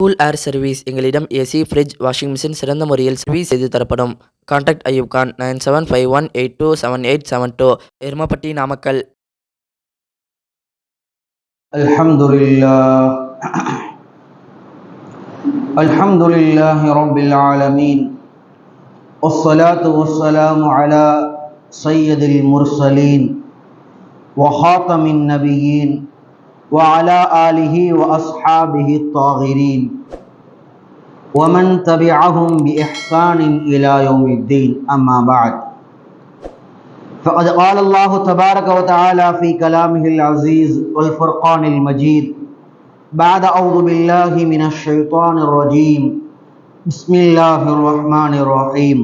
Cool air service எங்களிடம் AC fridge washing machine சிறந்த முறையில் சர்வீஸ் செய்து தரப்படும் contact Ayyub Khan nine seven five one eight two seven eight seven two Erumapatti Namakkal الحمد لله الحمد لله رب العالمين والصلاة والسلام على سيد المرسلين وخاتم النبيين وعلى آله وأصحابه الطاهرين ومن تبعهم بإحسان إلى يوم الدين. أما بعد فقد قال الله تبارك وتعالى في كلامه العزيز والفرقان المجيد بعد أعوذ بالله من الشيطان الرجيم. بسم الله الرحمن الرحيم.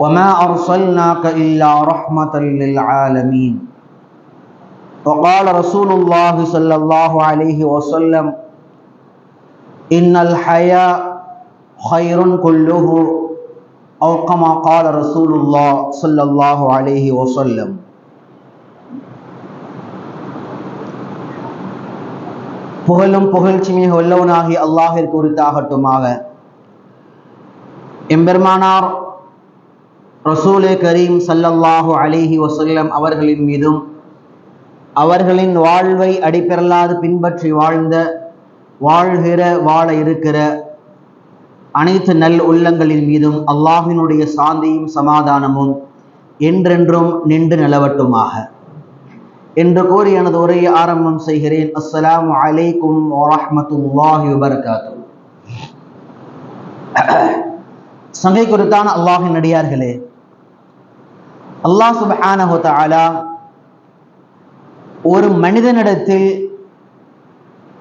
وما أرسلناك إلا رحمة للعالمين. وقال رسول الله صلى الله عليه وسلم إن الحياء خير كله أو كما قال رسول الله صلى الله عليه وسلم புகழும் புகழ்ச்சிமிக உள்ளவனாகி அல்லாஹிற்கு உரித்தாகட்டுமாக எம்பெருமானார் ரசூலே கரீம் சல்லல்லாஹு அலைஹி வசல்லம் அவர்களின் மீதும் அவர்களின் வாழ்வை அடிப்பிறல்லாது பின்பற்றி வாழ்ந்த வாழ்கிற வாழ இருக்கிற அனைத்து நல் உள்ளங்களின் மீதும் அல்லாஹினுடைய சாந்தியும் சமாதானமும் என்றென்றும் நின்று நிலவட்டுமாக. என்று கூறி எனது உரையை ஆரம்பம் செய்கிறேன். அஸ்ஸலாம் அலைக்கும் வரமத்துல்லாஹி வபர்காத்து சங்கை குறித்தான் அல்லாஹின் அடியார்களே அல்லாஹ் சுப்ஹானஹு தஆலா ஒரு மனிதனிடத்தில்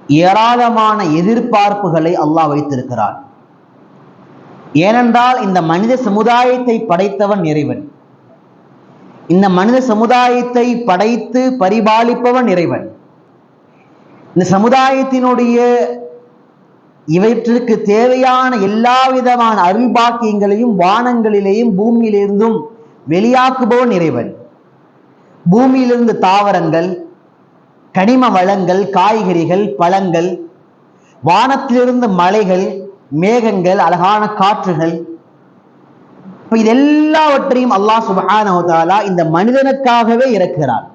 ஏராளமான எதிர்பார்ப்புகளை அல்லாஹ் வைத்திருக்கிறான். ஏனென்றால் இந்த மனித சமுதாயத்தை படைத்தவன் இறைவன். இந்த மனித சமுதாயத்தை படைத்து பரிபாலிப்பவன் இறைவன். இந்த சமுதாயத்தினுடைய இவற்றிற்கு தேவையான எல்லா விதமான அருள்பாக்கியங்களையும் வானங்களிலேயும் பூமியிலிருந்தும் வெளியாக்குபவன் இறைவன். பூமியிலிருந்து தாவரங்கள் கனிம வளங்கள் காய்கறிகள் பழங்கள் வானத்திலிருந்து மலைகள் மேகங்கள் அழகான காற்றுகள். இப்ப இது எல்லாவற்றையும் அல்லாஹ் சுபஹானஹு இந்த மனிதனுக்காகவே இறக்கிறான்.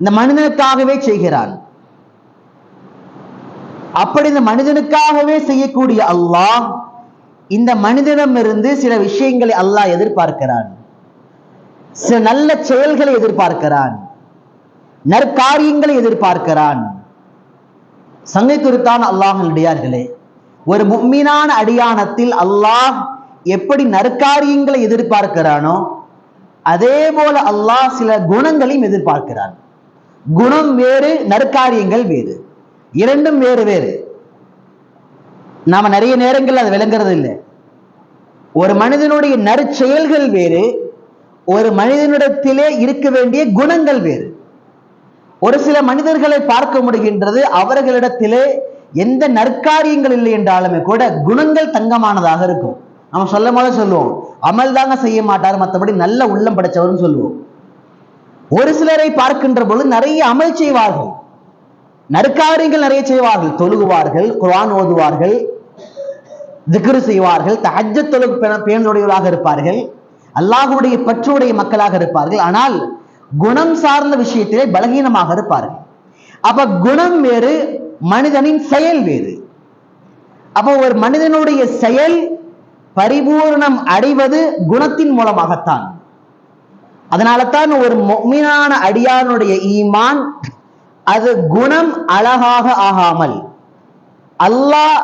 இந்த மனிதனுக்காகவே செய்கிறான். அப்படி இந்த மனிதனுக்காகவே செய்யக்கூடிய அல்லாஹ் இந்த மனிதனிடமிருந்து சில விஷயங்களை அல்லாஹ் எதிர்பார்க்கிறான். சில நல்ல செயல்களை எதிர்பார்க்கிறான். நற்காரியங்களை எதிர்பார்க்கிறான். சங்கை குறித்தான் அல்லாஹனுடையார்களே ஒரு மும்மீனான அடியானத்தில் அல்லாஹ் எப்படி நற்காரியங்களை எதிர்பார்க்கிறானோ அதே போல அல்லாஹ் சில குணங்களையும் எதிர்பார்க்கிறான். குணம் வேறு நற்காரியங்கள் வேறு. இரண்டும் வேறு வேறு. நாம நிறைய நேரங்கள் அது விளங்குறது இல்லை. ஒரு மனிதனுடைய நற்செயல்கள் வேறு ஒரு மனிதனிடத்திலே இருக்க வேண்டிய குணங்கள் வேறு. ஒரு சில மனிதர்களை பார்க்க முடிகின்றது அவர்களிடத்திலே எந்த நற்காரியங்கள் இல்லை என்றாலுமே கூட குணங்கள் தங்கமானதாக இருக்கும். நம்ம சொல்லும் போது சொல்லுவோம். அமல் தாங்க செய்ய மாட்டார் மற்றபடி நல்ல உள்ளம் படைச்சவர்னு சொல்லுவோம். ஒரு சிலரை பார்க்கின்ற பொழுது நிறைய அமல் செய்வார்கள். நற்காரியங்கள் நிறைய செய்வார்கள். தொழுகுவார்கள் குரான் ஓதுவார்கள் திக்ரு செய்வார்கள் தஹஜ்ஜ தொழுகு பேணுடையவர்களாக இருப்பார்கள். அல்லாஹுடைய பற்றுடைய மக்களாக இருப்பார்கள். ஆனால் குணம் சார்ந்த விஷயத்திலே பலகீனமாக இருப்பார். அப்ப குணம் வேறு மனிதனின் செயல் வேறு. அப்போ ஒரு மனிதனுடைய செயல் பரிபூர்ணம் அடைவது குணத்தின் மூலமாகத்தான். அதனால தான் ஒரு மீனான அடியானுடைய ஈமான் அது குணம் அழகாக ஆகாமல் அல்லாஹ்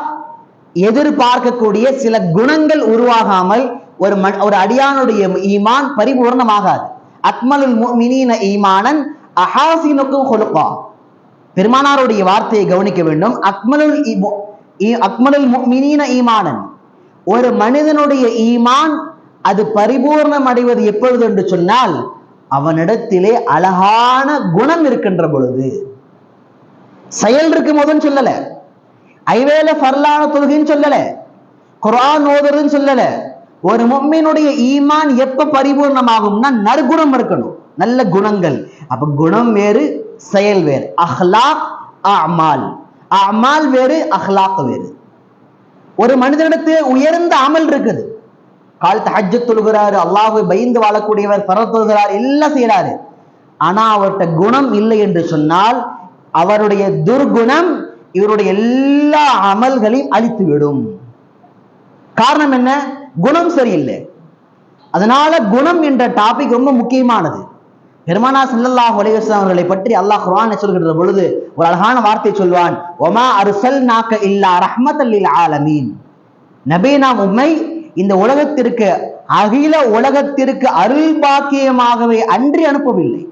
எதிர்பார்க்கக்கூடிய சில குணங்கள் உருவாகாமல் ஒரு ஒரு அடியானுடைய ஈமான் பரிபூர்ணமாகாது. அக்மலுல் முஃமினீன ஈமானன் அஹாசினுக்கும் ஹுலுகா பெருமானாருடைய வார்த்தையை கவனிக்க வேண்டும். அக்மலுல் அக்மலுல் ஈமானன். ஒரு மனிதனுடைய ஈமான் அது பரிபூர்ணம் அடைவது எப்பொழுது என்று சொன்னால் அவனிடத்திலே அழகான குணம் இருக்கின்ற பொழுது. செயல் இருக்கும் போதுன்னு சொல்லல. ஐவேல ஃபர்லான தொழுகைன்னு சொல்லல. குரான் ஓதுறதுன்னு சொல்லல. ஒரு மும்மினுடைய ஈமான் எப்ப பரிபூர்ணமாகும்னா நற்குணம் இருக்கணும். நல்ல குணங்கள். அப்ப குணம் வேறு செயல் வேறு. அஹ்லாக் அமால் அமால் வேறு அஹ்லாக் வேறு. ஒரு மனிதனிடத்து உயர்ந்த அமல் இருக்குது. கால் தஹஜ்ஜத் தொழுகிறாரு அல்லாஹ்வை பயந்து வாழக்கூடியவர் பரத்தொழுகிறார் எல்லாம் செய்யறாரு ஆனா அவர்கிட்ட குணம் இல்லை என்று சொன்னால் அவருடைய துர்குணம் இவருடைய எல்லா அமல்களையும் அழித்துவிடும். காரணம் என்ன? குணம் சரியில்லை. அதனால குணம் என்ற டாபிக் ரொம்ப முக்கியமானது. பெருமானா ஸல்லல்லாஹு அலைஹி அவர்களை பற்றி அல்லாஹ் குரான் சொல்கின்ற பொழுது ஒரு அழகான வார்த்தை சொல்வான் ஒமா நாக்க இல்லா ரஹ்மத் அல்லில் ஆலமீன். நபீனா நாம் இந்த உலகத்திற்கு அகில உலகத்திற்கு அருள் பாக்கியமாகவே அன்றி அனுப்பவில்லை.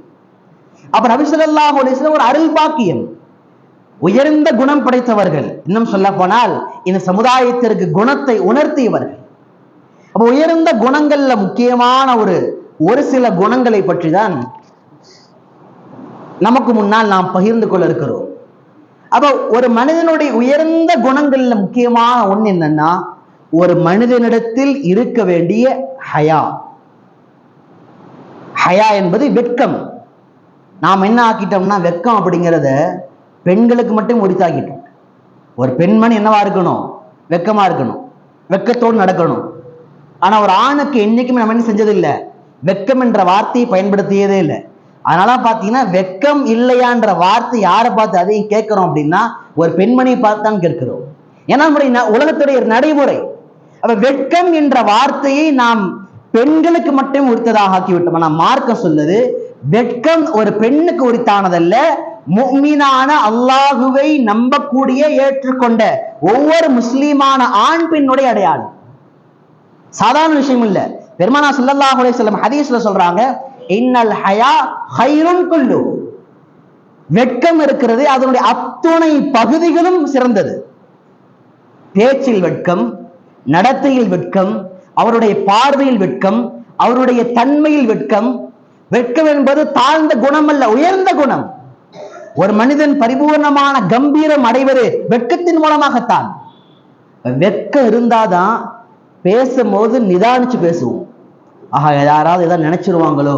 அப்ப நபி சொல்லாஹ் ஒரு அருள் பாக்கியம். உயர்ந்த குணம் படைத்தவர்கள். இன்னும் சொல்ல போனால் இந்த சமுதாயத்திற்கு குணத்தை உணர்த்தியவர்கள். அப்ப உயர்ந்த குணங்கள்ல முக்கியமான ஒரு ஒரு சில குணங்களை பற்றி தான் நமக்கு முன்னால் நாம் பகிர்ந்து கொள்ள இருக்கிறோம். அப்போ ஒரு மனிதனுடைய உயர்ந்த குணங்கள்ல முக்கியமான ஒண்ணு என்னன்னா ஒரு மனிதனிடத்தில் இருக்க வேண்டிய ஹயா. ஹயா என்பது வெட்கம். நாம் என்ன ஆக்கிட்டோம்னா வெட்கம் அப்படிங்கிறத பெண்களுக்கு மட்டும் உரித்தாக்கிட்டோம் ஒரு பெண்மணி என்னவா இருக்கணும்? வெக்கமா இருக்கணும். வெக்கத்தோடு நடக்கணும். ஆனா ஒரு ஆணுக்கு என்னைக்குமே நம்ம என்ன செஞ்சது இல்லை வெக்கம் என்ற வார்த்தையை பயன்படுத்தியதே இல்லை. அதனால பாத்தீங்கன்னா வெக்கம் இல்லையான்ற வார்த்தை யாரை பார்த்து அதையும் கேட்கிறோம் அப்படின்னா ஒரு பெண்மணியை பார்த்து தான் கேட்கிறோம். ஏன்னா நம்முடைய உலகத்துடைய நடைமுறை. அப்ப வெட்கம் என்ற வார்த்தையை நாம் பெண்களுக்கு மட்டும் உரித்ததாக ஆக்கிவிட்டோம். நான் மார்க்க சொல்லுது வெட்கம் ஒரு பெண்ணுக்கு உரித்தானதல்ல முக்மீனான அல்லாஹுவை நம்பக்கூடிய ஏற்றுக்கொண்ட ஒவ்வொரு முஸ்லீமான ஆண் பெண்ணுடைய அடையாளம். சாதாரண விஷயம் இல்ல. பெருமானா ஸல்லல்லாஹு அலைஹி ஹதீஸ்ல சொல்றாங்க இன்னல் ஹயா ஹைருன் குல்லு. வெட்கம் இருக்கிறது அதனுடைய அத்துணை பகுதிகளும் சிறந்தது. பேச்சில் வெட்கம் நடத்தையில் வெட்கம் அவருடைய பார்வையில் வெட்கம் அவருடைய தன்மையில் வெட்கம். வெட்கம் என்பது தாழ்ந்த குணம் அல்ல உயர்ந்த குணம். ஒரு மனிதன் பரிபூர்ணமான கம்பீரம் அடைவது வெட்கத்தின் மூலமாகத்தான். வெட்கம் இருந்தாதான் பேசும்போது நிதானிச்சு பேசுவோம். ஆஹா யாராவது ஏதாவது நினைச்சிருவாங்களோ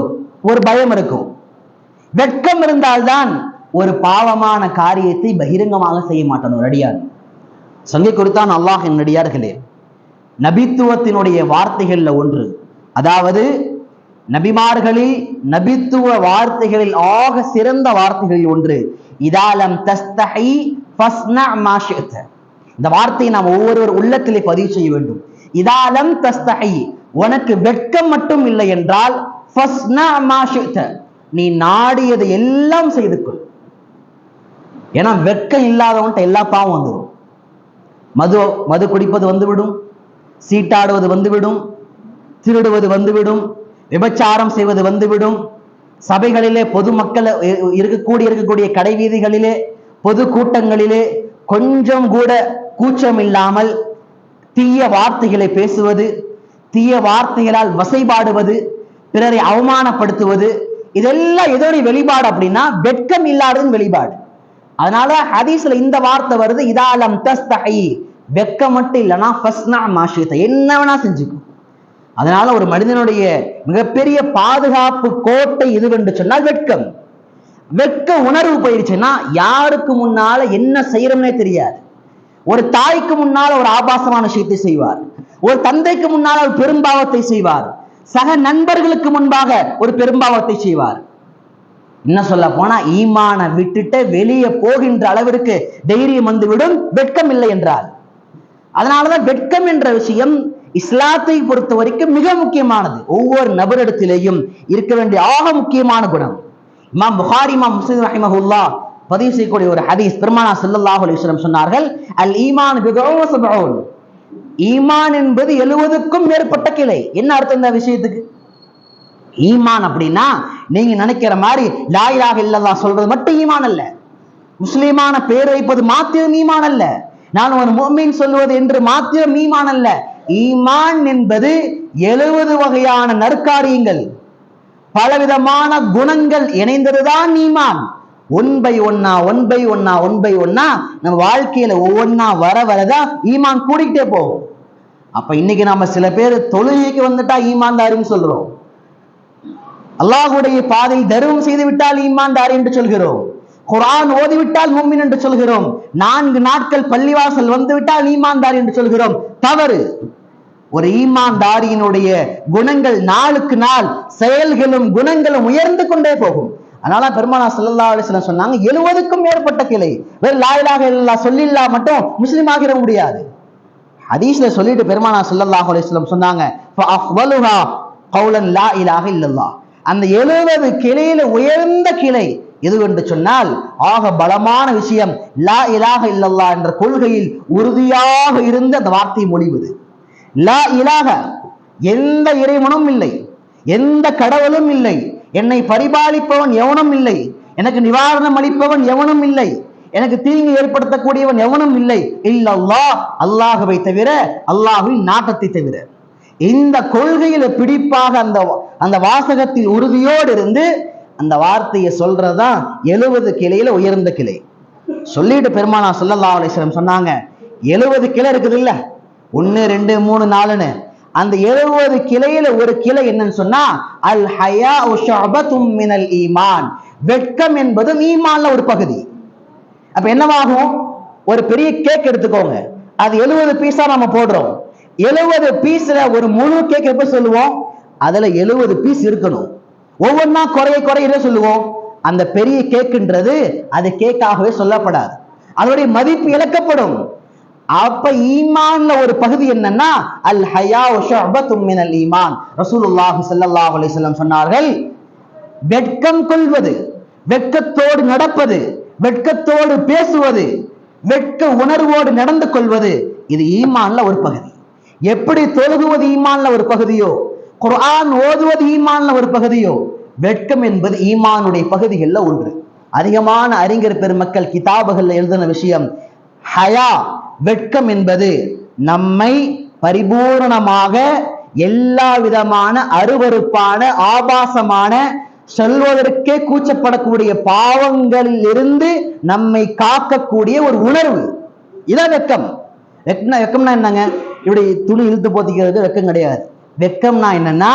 ஒரு பயம் இருக்கும். வெட்கம் இருந்தால்தான் ஒரு பாவமான காரியத்தை பகிரங்கமாக செய்ய மாட்டான் ஒரு அடியார் சங்கை கொடுத்தான் அல்லாஹ் என்னடியார்களே நபித்துவத்தினுடைய வார்த்தைகள்ல ஒன்று. அதாவது நபிமார்களில் நபித்துவ வார்த்தைகளில் ஆக சிறந்த வார்த்தைகளில் ஒன்று இதாலம் தஸ்தஹி ஃபஸ்ன இந்த வார்த்தையை நாம் ஒவ்வொருவர் உள்ளத்திலே பதிவு செய்ய வேண்டும். இதாலம் தஸ்தஹி உனக்கு வெட்கம் மட்டும் இல்லை என்றால் ஃபஸ்ன நீ நாடியதை எல்லாம் செய்து கொள். ஏன்னா வெட்கம் இல்லாதவன்ட்ட எல்லா பாவம் வந்துடும் மது மது குடிப்பது வந்துவிடும் சீட்டாடுவது வந்துவிடும் திருடுவது வந்துவிடும் விபச்சாரம் செய்வது வந்துவிடும். சபைகளிலே பொதுமக்கள் இருக்கக்கூடிய இருக்கக்கூடிய கடை வீதிகளிலே பொது கூட்டங்களிலே கொஞ்சம் கூட கூச்சம் இல்லாமல் தீய வார்த்தைகளை பேசுவது தீய வார்த்தைகளால் வசைபாடுவது பிறரை அவமானப்படுத்துவது இதெல்லாம் எதோடைய வெளிப்பாடு அப்படின்னா வெட்கம் இல்லாததுன்னு வெளிப்பாடு. அதனால ஹதீஸ்ல இந்த வார்த்தை வருது இதாலம் தஸ்தஹி. வெக்கம் மட்டும் இல்லைன்னா ஃபஸ்னா மாஷித்த என்ன வேணா செஞ்சுக்கும் அதனால ஒரு மனிதனுடைய மிகப்பெரிய பாதுகாப்பு கோட்டை இதுவென்று சொன்னால் வெட்கம். வெட்க உணர்வு போயிருச்சுன்னா யாருக்கு முன்னால என்ன செய்யறோம்னே தெரியாது. ஒரு தாய்க்கு முன்னால் ஒரு ஆபாசமான விஷயத்தை செய்வார். ஒரு தந்தைக்கு முன்னால் ஒரு பெரும்பாவத்தை செய்வார். சக நண்பர்களுக்கு முன்பாக ஒரு பெரும்பாவத்தை செய்வார். என்ன சொல்ல போனா ஈமான விட்டுட்டு வெளியே போகின்ற அளவிற்கு தைரியம் வந்துவிடும். வெட்கம் இல்லை என்றார் அதனாலதான் வெட்கம் என்ற விஷயம் இஸ்லாத்தை பொறுத்த வரைக்கும் மிக முக்கியமானது. ஒவ்வொரு நபரிடத்திலேயும் இருக்க வேண்டிய ஆக முக்கியமான குணம். இமாம் புகாரி இமாம் முஸ்லிம் ரஹிமஹுல்லா பதிவு செய்யக்கூடிய ஒரு ஹதீஸ் பெருமானா ஸல்லல்லாஹு அலிஸ்லம் சொன்னார்கள் அல் ஈமான் ஈமான் என்பது எழுவதுக்கும் மேற்பட்ட கிளை. என்ன அர்த்தம் இந்த விஷயத்துக்கு? ஈமான் அப்படின்னா நீங்க நினைக்கிற மாதிரி லாயிலாக இல்லதா சொல்றது மட்டும் ஈமான் அல்ல. முஸ்லிமான பேர் வைப்பது மாத்திரம் ஈமான் அல்ல. நான் ஒரு முஃமின் சொல்வது என்று மாத்திரம் ஈமான் அல்ல. ஈமான் என்பது எழுபது வகையான நற்காரியங்கள். பலவிதமான குணங்கள் இணைந்ததுதான் ஈமான். ஒன் பை ஒன்னா ஒன் பை ஒன்னா ஒன் பை ஒன்னா நம்ம வாழ்க்கையில ஒவ்வொன்னா வர வரதான் ஈமான் கூடிக்கிட்டே போகும். அப்ப இன்னைக்கு நாம சில பேர் தொழுகைக்கு வந்துட்டா ஈமான்தாரின்னு சொல்றோம். அல்லாஹுடைய பாதை தர்மம் செய்து விட்டால் ஈமான்தார் என்று சொல்கிறோம். குரான் ஓதிவிட்டால் மும்மின் என்று சொல்கிறோம். நான்கு நாட்கள் பள்ளிவாசல் வந்துவிட்டால் ஈமான்தார் என்று சொல்கிறோம். தவறு. ஒரு ஈமான்தாரியினுடைய குணங்கள் நாளுக்கு நாள் செயல்களும் குணங்களும் உயர்ந்து கொண்டே போகும். அதனால பெருமானா ஸல்லல்லாஹு அலிஸ்ல சொன்னாங்க எழுவதுக்கும் மேற்பட்ட கிளை. வெறும் லா இல்லா சொல்லில்லா மட்டும் முஸ்லீம் ஆகிட முடியாது. ஹதீஸ்ல சொல்லிட்டு பெருமானா ஸல்லல்லாஹு அலிஸ்லம் சொன்னாங்க ஃபஅஃவலுஹா லா இலாக இல்லல்லா அந்த எழுபது கிளையில உயர்ந்த கிளை எது என்று சொன்னால் ஆக பலமான விஷயம் லா இலாக இல்லல்லா என்ற கொள்கையில் உறுதியாக இருந்து அந்த வார்த்தை மொழிவது லா இலாக எந்த இறைவனும் இல்லை எந்த கடவுளும் இல்லை என்னை பரிபாலிப்பவன் எவனும் இல்லை எனக்கு நிவாரணம் அளிப்பவன் எவனும் இல்லை எனக்கு தீங்கு ஏற்படுத்தக்கூடியவன் எவனும் இல்லை இல்லல்லா அல்லாஹுவை தவிர அல்லாஹுவின் நாட்டத்தை தவிர. இந்த கொள்கையில பிடிப்பாக அந்த அந்த வாசகத்தில் உறுதியோடு இருந்து அந்த வார்த்தையை சொல்றதுதான் எழுபது கிளையில உயர்ந்த கிளை. சொல்லிட்டு பெருமானா சொல்லல்லா அலிஸ்லம் சொன்னாங்க எழுபது கிளை இருக்குது இல்லை? ஒன்று ரெண்டு மூணு நாலுன்னு. அந்த எழுபது கிளையில ஒரு கிளை என்னன்னு சொன்னா அல் ஹயா மினல் ஈமான். வெட்கம் என்பது ஈமான்ல ஒரு பகுதி. அப்ப என்னவாகும்? ஒரு பெரிய கேக் எடுத்துக்கோங்க. அது எழுபது பீஸா நம்ம போடுறோம். எழுபது பீஸ்ல ஒரு முழு கேக் எப்ப சொல்லுவோம்? அதுல எழுபது பீஸ் இருக்கணும். ஒவ்வொன்றா குறைய குறைய சொல்லுவோம்? அந்த பெரிய கேக்குன்றது அது கேக்காகவே சொல்லப்படாது. அதனுடைய மதிப்பு இழக்கப்படும். அப்ப ஈமான்ல ஒரு பகுதி என்னன்னா அல் ஹயா மின் அல் ஈமான். ரசூலுல்லாஹி ஸல்லல்லாஹு அலைஹி வஸல்லம் சொன்னார்கள் வெட்கம் கொள்வது வெட்கத்தோடு நடப்பது வெட்கத்தோடு பேசுவது வெட்க உணர்வோடு நடந்து கொள்வது இது ஈமான்ல ஒரு பகுதி. எப்படி தொழுகுவது ஈமான்ல ஒரு பகுதியோ குர்ஆன் ஓதுவது ஈமான்ல ஒரு பகுதியோ வெட்கம் என்பது ஈமானுடைய பகுதிகளில் ஒன்று. அதிகமான அறிஞர் பெருமக்கள் கிதாபுகள்ல எழுதின விஷயம் ஹயா வெட்கம் என்பது நம்மை பரிபூரணமாக எல்லா விதமான அருவருப்பான ஆபாசமான சொல்வதற்கே கூச்சப்படக்கூடிய பாவங்களில் இருந்து நம்மை காக்கக்கூடிய ஒரு உணர்வு. இதான் வெக்கம் வெக்கம் வெக்கம்னா என்னங்க? இப்படி துணி இழுத்து போத்திக்கிறது வெக்கம் கிடையாது. வெக்கம்னா என்னன்னா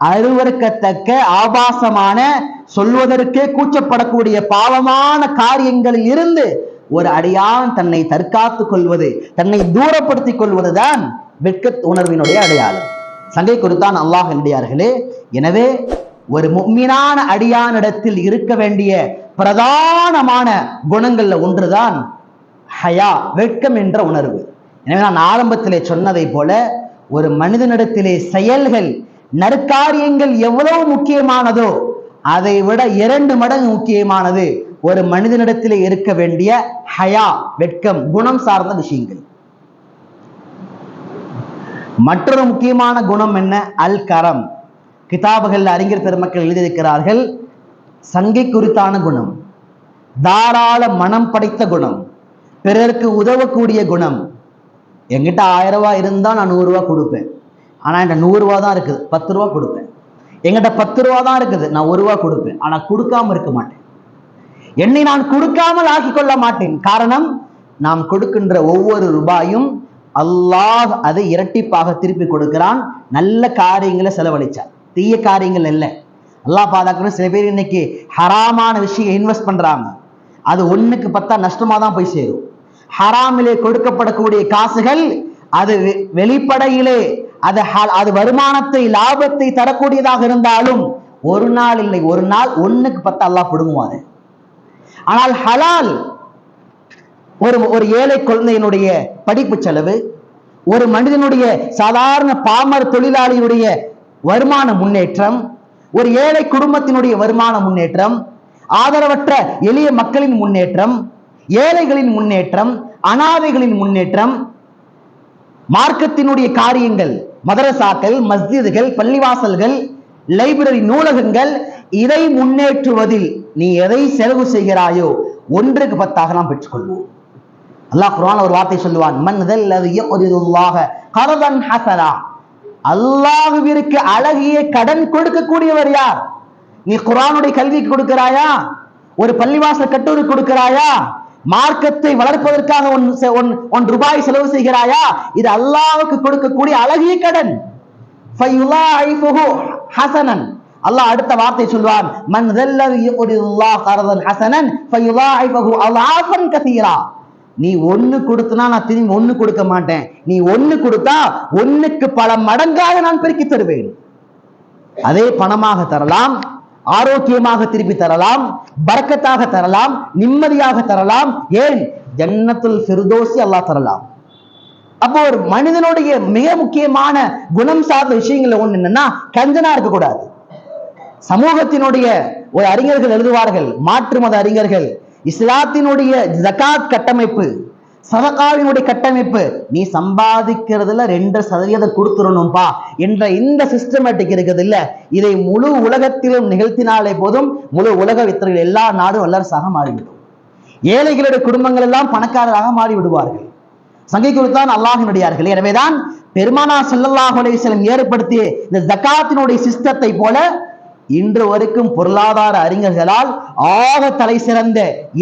அருவருக்கத்தக்க ஆபாசமான சொல்வதற்கே கூச்சப்படக்கூடிய பாவமான காரியங்களில் இருந்து ஒரு அடியான் தன்னை தற்காத்துக் கொள்வது தன்னை தூரப்படுத்திக் கொள்வதுதான் வெட்க உணர்வினுடைய அடையாளம். சங்கை கொடுத்தான் அல்லாஹ் அடியார்களே எனவே ஒரு முக்மினான அடியானிடத்தில் இருக்க வேண்டிய பிரதானமான குணங்கள்ல ஒன்றுதான் ஹயா வெட்கம் என்ற உணர்வு. எனவே நான் ஆரம்பத்திலே சொன்னதை போல ஒரு மனிதனிடத்திலே செயல்கள் நற்காரியங்கள் எவ்வளவு முக்கியமானதோ அதை விட இரண்டு மடங்கு முக்கியமானது ஒரு மனிதனிடத்தில் இருக்க வேண்டிய ஹயா வெட்கம் குணம் சார்ந்த விஷயங்கள். மற்றொரு முக்கியமான குணம் என்ன? அல் கரம். கிதாபுகள் அறிஞர் பெருமக்கள் எழுதியிருக்கிறார்கள் சங்கை குறித்தான குணம் தாராள மனம் படைத்த குணம் பிறருக்கு உதவக்கூடிய குணம். என்கிட்ட ஆயிரம் ரூபாய் இருந்தால் நான் நூறு கொடுப்பேன். ஆனா என்கிட்ட நூறு ரூபா தான் இருக்குது பத்து ரூபா கொடுப்பேன். என்கிட்ட பத்து ரூபா தான் இருக்குது நான் ஒரு ரூபா கொடுப்பேன். ஆனா கொடுக்காம இருக்க மாட்டேன். என்னை நான் கொடுக்காமல் ஆக்கிக் கொள்ள மாட்டேன். காரணம் நாம் கொடுக்கின்ற ஒவ்வொரு ரூபாயும் அல்லாஹ் அதை இரட்டிப்பாக திருப்பி கொடுக்கிறான். நல்ல காரியங்களை செலவழிச்சார். தீய காரியங்கள் இல்லை. அல்லாஹ் பாதுகாக்கணும் சில பேர் இன்னைக்கு ஹராமான விஷயம் இன்வெஸ்ட் பண்றாங்க. அது ஒண்ணுக்கு பத்தா நஷ்டமா தான் போய் சேரும். ஹராமிலே கொடுக்கப்படக்கூடிய காசுகள் அது வெ- வெளிப்படையிலே அது அது வருமானத்தை லாபத்தை தரக்கூடியதாக இருந்தாலும் ஒரு நாள் இல்லை. ஒரு நாள் ஒண்ணுக்கு பத்து அல்லாஹ் பிடுங்குவாரு ஆனால் ஹலால் ஒரு ஒரு ஏழை குழந்தையினுடைய படிப்பு செலவு ஒரு மனிதனுடைய சாதாரண பாமர தொழிலாளியுடைய வருமான முன்னேற்றம் ஒரு ஏழை குடும்பத்தினுடைய வருமான முன்னேற்றம் ஆதரவற்ற எளிய மக்களின் முன்னேற்றம் ஏழைகளின் முன்னேற்றம் அனாதைகளின் முன்னேற்றம் மார்க்கத்தினுடைய காரியங்கள் மதரசாக்கள் மஸ்ஜிதுகள் பள்ளிவாசல்கள் லைப்ரரி நூலகங்கள் இதை முன்னேற்றுவதில் நீ எதை செலவு செய்கிறாயோ ஒன்றுக்கு பத்தாக நாம் பெற்றுக்கொள்வோம். அல்லாஹ் குரான் ஒரு வார்த்தை சொல்லுவான் மன்தல் தல்லது யக்ரிதுல்லாஹ கரதன் ஹசனா. அல்லாஹுவிற்கு அழகிய கடன் கொடுக்கக்கூடியவர் யார்? நீ குரானுடைய கல்விக்கு கொடுக்கிறாயா? ஒரு பள்ளிவாசல் கட்டுரை கொடுக்கிறாயா? மார்க்கத்தை வளர்ப்பதற்காக ஒன் செ- ஒன்- ஒன் ரூபாய் செலவு செய்கிறாயா? இது அல்லாவுக்கு கொடுக்கக்கூடிய அழகிய கடன். ஹசனன். அல்லாஹ் அடுத்த வார்த்தை சொல்வான் மன் தல்லதி யுரிதுல்லாஹ் கரதன் ஹசனன் ஃபயுதாஇஃபஹு அலாஃபன் கதீரா நீ ஒண்ணு கொடுத்தனா நான் திரும்பி ஒண்ணு கொடுக்க மாட்டேன். நீ ஒண்ணு கொடுத்தா ஒண்ணுக்கு பல மடங்காக நான் பெருக்கி தருவேன். அதே பணமாக தரலாம் ஆரோக்கியமாக திருப்பி தரலாம் பறக்கத்தாக தரலாம் நிம்மதியாக தரலாம். ஏன்? ஜன்னத்துல் ஃபிர்தோசி அல்லாஹ் தரலாம். அப்போ ஒரு மனிதனுடைய மிக முக்கியமான குணம் சார்ந்த விஷயங்கள்ல ஒண்ணு என்னன்னா கஞ்சனா இருக்கக்கூடாது. சமூகத்தினுடைய ஒரு அறிஞர்கள் எழுதுவார்கள் மாற்று மத அறிஞர்கள் இஸ்லாத்தினுடைய ஜகாத் கட்டமைப்பு சதகாவினுடைய கட்டமைப்பு நீ சம்பாதிக்கிறதுல ரெண்டு சதவீதம் கொடுத்துடணும்பா என்ற இந்த சிஸ்டமேட்டிக் இருக்குது இல்ல. இதை முழு உலகத்திலும் நிகழ்த்தினாலே போதும் முழு உலக வித்தர்கள் எல்லா நாடும் வல்லரசாக மாறிவிடும் ஏழைகளுடைய குடும்பங்கள் எல்லாம் பணக்காரராக மாறி விடுவார்கள் சங்கை குறித்தான் அல்லாஹினுடையார்கள் எனவேதான் பெருமானா ஸல்லல்லாஹு அலைஹி ஏற்படுத்திய இந்த ஜகாத்தினுடைய சிஸ்டத்தை போல இன்று வரைக்கும் பொருளாதார அறிஞர்களால் ஆக தலை சிறந்த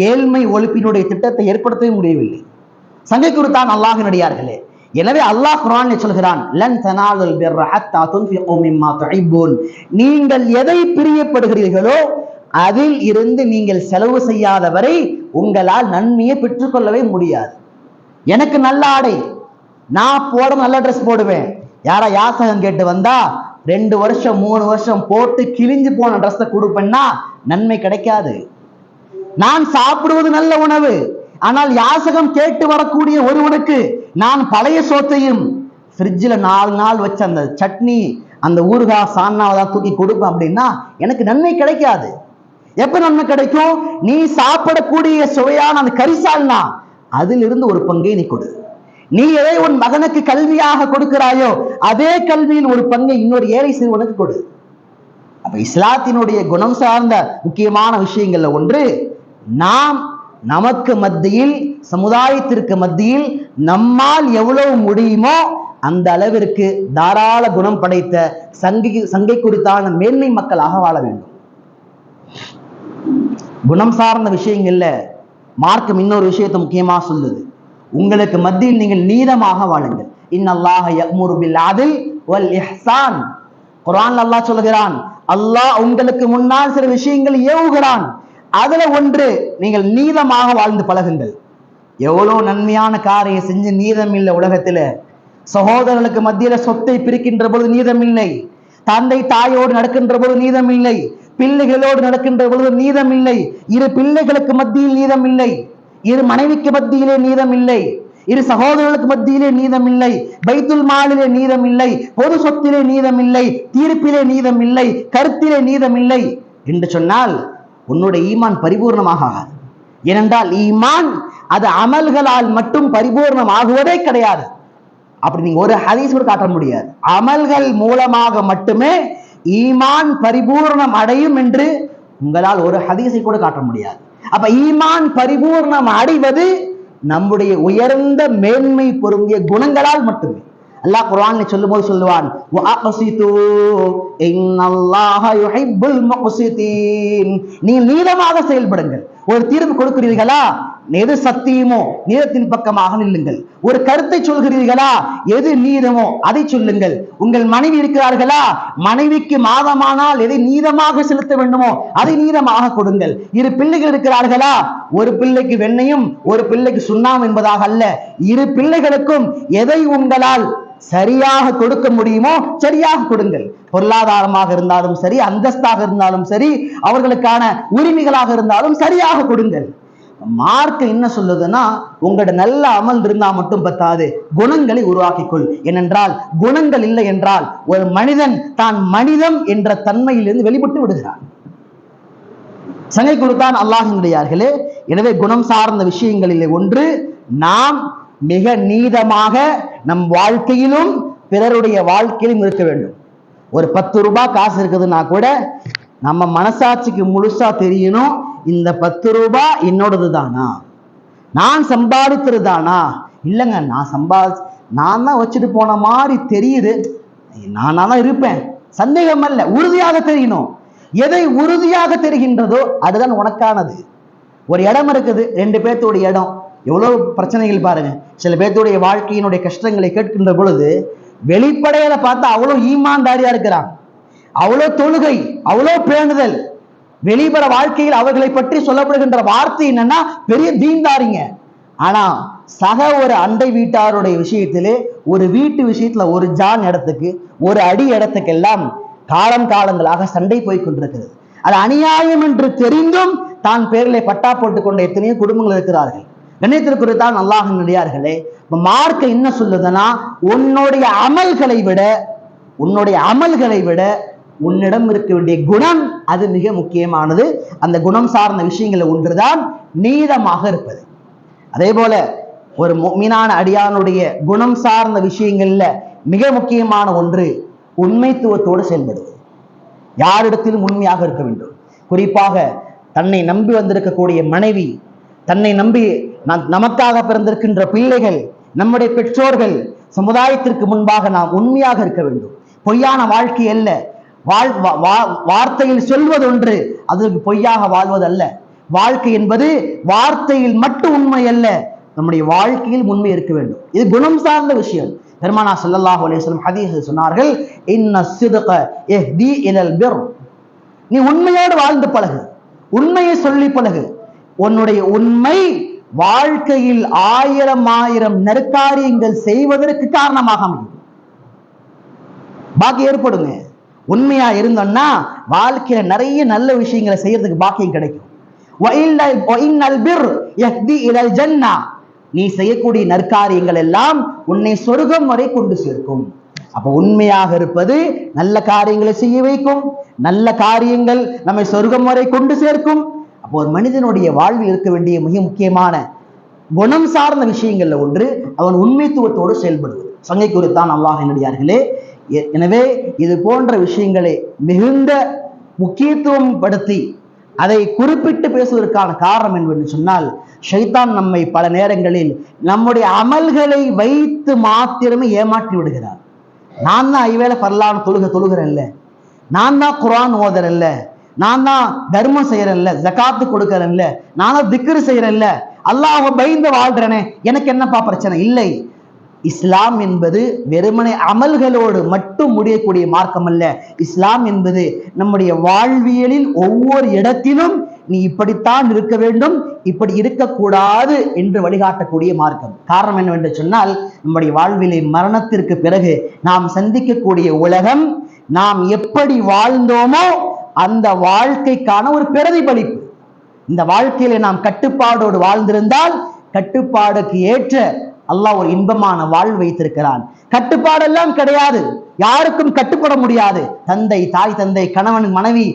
ஏழ்மை ஒழிப்பினுடைய திட்டத்தை ஏற்படுத்தவே முடியவில்லை. சங்கை குறித்தான் அல்லாஹினுடையார்களே எனவே அல்லாஹ் குரான் சொல்கிறான் லன் தனாலுல் பிர்ர ஹத்தா துன்ஃபிகு மிம்மா துஹிப்பூன். நீங்கள் எதை பிரியப்படுகிறீர்களோ அதில் இருந்து நீங்கள் செலவு செய்யாத வரை உங்களால் நன்மையை பெற்றுக்கொள்ளவே முடியாது. எனக்கு நல்ல ஆடை. நான் போட நல்ல ட்ரெஸ் போடுவேன். யாரா யாசகம் கேட்டு வந்தா ரெண்டு வருஷம் மூணு வருஷம் போட்டு கிழிஞ்சு போன ட்ரெஸ்ஸை கொடுப்பேன்னா நன்மை கிடைக்காது. நான் சாப்பிடுவது நல்ல உணவு. ஆனால் யாசகம் கேட்டு வரக்கூடிய ஒருவனுக்கு நான் பழைய சோத்தையும் ஃப்ரிட்ஜில் நாலு நாள் வச்ச அந்த சட்னி அந்த ஊறுகாய் சாணாவை தான் தூக்கி கொடுப்பேன் அப்படின்னா எனக்கு நன்மை கிடைக்காது. எப்போ நன்மை கிடைக்கும்? நீ சாப்பிடக்கூடிய சுவையான அந்த கரிசால்னா அதிலிருந்து ஒரு பங்கை நீ கொடு. நீ எதை உன் மகனுக்கு கல்வியாக கொடுக்கிறாயோ அதே கல்வியில் ஒரு பங்கை இன்னொரு ஏழை சிறுவனுக்கு கொடு. அப்ப இஸ்லாத்தினுடைய குணம் சார்ந்த முக்கியமான விஷயங்கள்ல ஒன்று நாம் நமக்கு மத்தியில் சமுதாயத்திற்கு மத்தியில் நம்மால் எவ்வளவு முடியுமோ அந்த அளவிற்கு தாராள குணம் படைத்த சங்கை சங்கை குறித்தான மேன்மை மக்களாக வாழ வேண்டும். குணம் சார்ந்த விஷயங்கள்ல மார்க்கம் இன்னொரு விஷயத்தை முக்கியமா சொல்லுது. உங்களுக்கு மத்தியில் நீங்கள் நீதமாக வாழுங்கள். இன்னல்லாஹ யஅ்முரு அதில் வல் இஹ்சான். குரான் அல்லாஹ் சொல்கிறான் அல்லாஹ் உங்களுக்கு முன்னால் சில விஷயங்கள் ஏவுகிறான். அதுல ஒன்று நீங்கள் நீதமாக வாழ்ந்து பழகுங்கள். எவ்வளவு நன்மையான காரியம் செஞ்சு நீதம் இல்லை உலகத்துல. சகோதரர்களுக்கு மத்தியில சொத்தை பிரிக்கின்ற பொழுது நீதம் இல்லை. தந்தை தாயோடு நடக்கின்ற பொழுது நீதம் இல்லை. பிள்ளைகளோடு நடக்கின்ற பொழுது நீதம் இல்லை இரு பிள்ளைகளுக்கு மத்தியில் நீதம் இல்லை இரு மனைவிக்கு மத்தியிலே நீதம் இல்லை இரு சகோதரர்களுக்கு மத்தியிலே நீதம் இல்லை பைத்துல் மாலிலே நீதம் இல்லை பொது சொத்திலே நீதம் இல்லை தீர்ப்பிலே நீதம் இல்லை கருத்திலே நீதம் இல்லை என்று சொன்னால் உன்னுடைய ஈமான் பரிபூர்ணமாக ஆகாது ஏனென்றால் ஈமான் அது அமல்களால் மட்டும் பரிபூர்ணம் ஆகுவதே கிடையாது. அப்படி நீங்க ஒரு ஹதீஸ் கூட காட்ட முடியாது. அமல்கள் மூலமாக மட்டுமே ஈமான் பரிபூர்ணம் அடையும் என்று உங்களால் ஒரு ஹதீஸை கூட காட்ட முடியாது. அப்ப ஈமான் பரிபூர்ணம் அடைவது நம்முடைய உயர்ந்த மேன்மை பொருந்திய குணங்களால் மட்டுமே. அல்லாஹ் குர்ஆன்ல சொல்லும்போது சொல்லுவான் நீ நீளமாக செயல்படுங்கள். ஒரு தீர்ப்பு கொடுக்கிறீர்களா? எது சத்தியமோ நீதத்தின் பக்கமாக நில்லுங்கள். ஒரு கருத்தை சொல்கிறீர்களா? எது நீதமோ அதை சொல்லுங்கள். உங்கள் மனைவி இருக்கிறார்களா? மனைவிக்கு மாதமானால் எதை நீதமாக செலுத்த வேண்டுமோ அதை நீதமாக கொடுங்கள். இரு பிள்ளைகள் இருக்கிறார்களா? ஒரு பிள்ளைக்கு வெண்ணையும் ஒரு பிள்ளைக்கு சுண்ணாம் என்பதாக அல்ல. இரு பிள்ளைகளுக்கும் எதை உங்களால் சரியாக கொடுக்க முடியுமோ சரியாக கொடுங்கள். பொருளாதாரமாக இருந்தாலும் சரி அந்தஸ்தாக இருந்தாலும் சரி அவர்களுக்கான உரிமைகளாக இருந்தாலும் சரியாக கொடுங்கள். மார்க் என்ன சொல்லுதுன்னா உங்களோட நல்ல அமல் இருந்தா மட்டும் பத்தாது. குணங்களை உருவாக்கிக்கொள். ஏனென்றால் குணங்கள் இல்லை என்றால் ஒரு மனிதன் தான் மனிதம் என்ற தன்மையிலிருந்து வெளிப்பட்டு விடுகிறான். சங்கை கொடுத்தான் அல்லாஹினுடையார்களே எனவே குணம் சார்ந்த விஷயங்களிலே ஒன்று நாம் மிக நீதமாக நம் வாழ்க்கையிலும் பிறருடைய வாழ்க்கையிலும் இருக்க வேண்டும். ஒரு பத்து ரூபாய் காசு இருக்குதுன்னா கூட நம்ம மனசாட்சிக்கு முழுசா தெரியணும் இந்த பத்து ரூபாய் என்னோடது தானா நான் சம்பாதித்தது தானா இல்லைங்க நான் சம்பாதி நான் தான் வச்சுட்டு போன மாதிரி தெரியுது. நானா தான் இருப்பேன். சந்தேகம் அல்ல உறுதியாக தெரியணும். எதை உறுதியாக தெரிகின்றதோ அதுதான் உனக்கானது. ஒரு இடம் இருக்குது ரெண்டு பேர்த்தோடைய இடம். எவ்வளோ பிரச்சனைகள் பாருங்க. சில பேர்த்துடைய வாழ்க்கையினுடைய கஷ்டங்களை கேட்கின்ற பொழுது வெளிப்படையில பார்த்தா அவ்வளோ ஈமான்தாரியா இருக்கிறான். அவ்வளோ தொழுகை அவ்வளோ பேணுதல். வெளிப்புற வாழ்க்கையில் அவர்களை பற்றி சொல்லப்படுகின்ற வார்த்தை என்னன்னா பெரிய தீன்தாரிங்க ஆனா சக ஒரு அண்டை வீட்டாருடைய விஷயத்திலே ஒரு வீட்டு விஷயத்துல ஒரு ஜான் இடத்துக்கு ஒரு அடி இடத்துக்கெல்லாம் காலம் காலங்களாக சண்டை போய் கொண்டிருக்கிறது. அது அநியாயம் என்று தெரிந்தும் தான் பேரிலே பட்டா போட்டுக் கொண்ட எத்தனையோ குடும்பங்கள் இருக்கிறார்கள். கண்ணியத்திற்கு தான் அல்லாஹ் நடிகார்களே மார்க்க என்ன சொல்லுதுன்னா உன்னுடைய அமல்களை விட உன்னுடைய அமல்களை விட உன்னிடம் இருக்க வேண்டிய குணம் அது மிக முக்கியமானது. அந்த குணம் சார்ந்த விஷயங்கள் ஒன்றுதான் நீதமாக இருப்பது. அதே போல ஒரு மீனான அடியானுடைய குணம் சார்ந்த விஷயங்கள்ல மிக முக்கியமான ஒன்று உண்மைத்துவத்தோடு செயல்படுவது. யாரிடத்திலும் உண்மையாக இருக்க வேண்டும். குறிப்பாக தன்னை நம்பி வந்திருக்கக்கூடிய மனைவி தன்னை நம்பி நமக்காக பிறந்திருக்கின்ற பிள்ளைகள் நம்முடைய பெற்றோர்கள் சமுதாயத்திற்கு முன்பாக நாம் உண்மையாக இருக்க வேண்டும். பொய்யான வாழ்க்கை அல்ல. வாழ் வா- வா- வார்த்தையில் சொல்வது ஒன்று அதற்கு பொய்யாக வாழ்வது அல்ல வாழ்க்கை என்பது வார்த்தையில் மட்டும் உண்மை அல்ல நம்முடைய வாழ்க்கையில் உண்மை இருக்க வேண்டும். இது குணம் சார்ந்த விஷயம். பெருமானா ஸல்லல்லாஹு அலேஸ்வரம் ஹதீஸ் சொன்னார்கள் இன்ன சிதக யஹ்தி இலல் பெர். நீ உண்மையோடு வாழ்ந்து பழகு உண்மையை சொல்லி பழகு. உன்னுடைய உண்மை வாழ்க்கையில் ஆயிரம் ஆயிரம் நெருக்காரியங்கள் செய்வதற்கு காரணமாக அமையும். பாக்கி ஏற்படுங்க. உண்மையா இருந்தோம்னா வாழ்க்கையில நிறைய நல்ல விஷயங்களை செய்யறதுக்கு பாக்கியம் கிடைக்கும். நீ செய்யக்கூடிய நற்காரியங்கள் எல்லாம் உன்னை சொர்க்கம் வரை கொண்டு சேர்க்கும். அப்ப உண்மையாக இருப்பது நல்ல காரியங்களை செய்ய வைக்கும். நல்ல காரியங்கள் நம்மை சொர்க்கம் வரை கொண்டு சேர்க்கும். அப்போ ஒரு மனிதனுடைய வாழ்வில் இருக்க வேண்டிய மிக முக்கியமான குணம் சார்ந்த விஷயங்கள்ல ஒன்று அவன் உண்மைத்துவத்தோடு செயல்படுவது. சங்கை குறித்தான் அல்லாஹ் என்னடியார்களே. எனவே இது போன்ற விஷயங்களை மிகுந்த முக்கியத்துவம் படுத்தி அதை குறிப்பிட்டு பேசுவதற்கான காரணம் என்பது சொன்னால் ஷைத்தான் நம்மை பல நேரங்களில் நம்முடைய அமல்களை வைத்து மாத்திரமே ஏமாற்றி விடுகிறார். நான் தான் ஐவேளை பரலான தொழுக தொழுகிறேன்ல. நான் தான் குரான் ஓதுறேன்ல. நான் தான் தர்மம் செய்யறேன்ல ஜகாத்து கொடுக்கறேன்ல. நான் தான் திக்ரு செய்யறேன்ல அல்லாஹ் பயந்து வாழ்றேனே. எனக்கு என்னப்பா பிரச்சனை? இல்லை. இஸ்லாம் என்பது வெறுமனை அமல்களோடு மட்டும் முடியக்கூடிய மார்க்கம் அல்ல இஸ்லாம் என்பது நம்முடைய வாழ்வியலில் ஒவ்வொரு இடத்திலும் நீ இப்படித்தான் இருக்க வேண்டும் இப்படி இருக்கக்கூடாது என்று வழிகாட்டக்கூடிய மார்க்கம். காரணம் என்னவென்று சொன்னால் நம்முடைய வாழ்விலை மரணத்திற்கு பிறகு நாம் சந்திக்கக்கூடிய உலகம் நாம் எப்படி வாழ்ந்தோமோ அந்த வாழ்க்கைக்கான ஒரு பிரதிபலிப்பு. இந்த வாழ்க்கையில நாம் கட்டுப்பாடோடு வாழ்ந்திருந்தால் கட்டுப்பாடுக்கு ஏற்ற அல்லாஹ் ஒரு இன்பமான வாழ்வு வைத்திருக்கிறான். கட்டுப்பாடெல்லாம் கிடையாது. யாருக்கும் கட்டுப்பட முடியாது. தந்தை தாய் தந்தை கணவன் மனைவி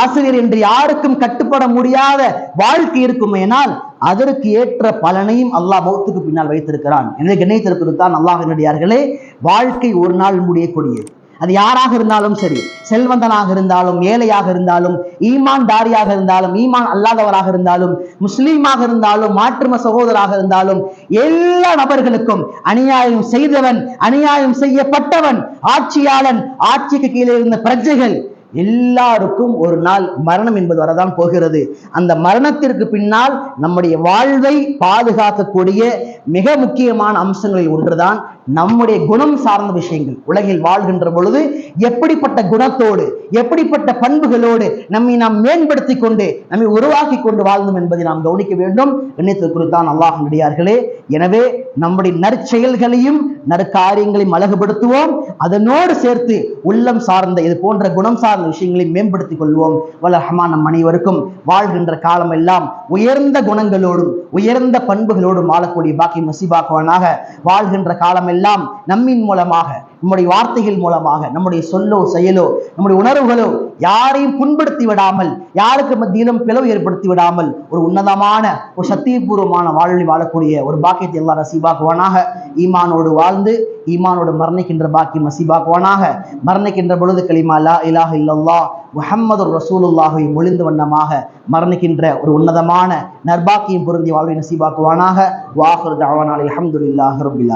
ஆசிரியர் என்று யாருக்கும் கட்டுப்பட முடியாத வாழ்க்கை இருக்குமேனால் அதற்கு ஏற்ற பலனையும் அல்லாஹ் மௌத்துக்கு பின்னால் வைத்திருக்கிறான். எனவே கண்ணியத்திற்கு தான் அல்லாஹினுடையார்களே வாழ்க்கை ஒரு நாள் முடியக்கூடியது. அது யாராக இருந்தாலும் சரி செல்வந்தனாக இருந்தாலும் ஏழையாக இருந்தாலும் ஈமான் தாரியாக இருந்தாலும் ஈமான் அல்லாதவராக இருந்தாலும் முஸ்லீமாக இருந்தாலும் மாற்றும சகோதராக இருந்தாலும் எல்லா நபர்களுக்கும் அநியாயம் செய்தவன் அநியாயம் செய்யப்பட்டவன் ஆட்சியாளன் ஆட்சிக்கு கீழே இருந்த பிரஜைகள் எல்லாருக்கும் ஒரு நாள் மரணம் என்பது வரதான் போகிறது. அந்த மரணத்திற்கு பின்னால் நம்முடைய வாழ்வை பாதுகாக்கக்கூடிய மிக முக்கியமான அம்சங்களில் ஒன்றுதான் நம்முடைய குணம் சார்ந்த விஷயங்கள். உலகில் வாழ்கின்ற பொழுது எப்படிப்பட்ட குணத்தோடு எப்படிப்பட்ட பண்புகளோடு நம்மை நாம் மேம்படுத்தி கொண்டு நம்மை உருவாக்கி கொண்டு வாழ்ந்தோம் என்பதை நாம் கவனிக்க வேண்டும். எண்ணத்திற்கு தான் அல்லாஹ் நடிகார்களே எனவே நம்முடைய நற்செயல்களையும் நற்காரியங்களை அழகுபடுத்துவோம் அதனோடு சேர்த்து உள்ளம் சார்ந்த இது போன்ற குணம் சார்ந்த விஷயங்களை மேம்படுத்திக் கொள்வோம். வல்லஹமான் நம் அனைவருக்கும் வாழ்கின்ற காலம் எல்லாம் உயர்ந்த குணங்களோடும் உயர்ந்த பண்புகளோடும் வாழக்கூடிய பாக்கி மசிபாக்குவனாக வாழ்கின்ற காலம் எல்லாம் நம்மின் மூலமாக நம்முடைய வார்த்தைகள் மூலமாக நம்முடைய சொல்லோ செயலோ நம்முடைய உணர்வுகளோ யாரையும் புண்படுத்தி விடாமல் யாருக்கு மத்தியிலும் பிளவு ஏற்படுத்தி விடாமல் ஒரு உன்னதமான ஒரு சத்தியபூர்வமான வாழ்வில் வாழக்கூடிய ஒரு பாக்கியத்தை எல்லாம் நசீபாக்குவானாக. ஈமானோடு வாழ்ந்து ஈமானோடு மரணிக்கின்ற பாக்கியம் நசீபாக்குவானாக. மரணிக்கின்ற பொழுது களிமா லா இலாஹ இல்லல்லாஹ் முஹம்மது ரசூலுல்லாஹை மொழிந்து வண்ணமாக மரணிக்கின்ற ஒரு உன்னதமான நர்பாக்கியம் பொருந்தி வாழ்வை நசீபாக்குவானாக. வாஹர் தவானால் அல்ஹம்துலில்லாஹி ரப்பில்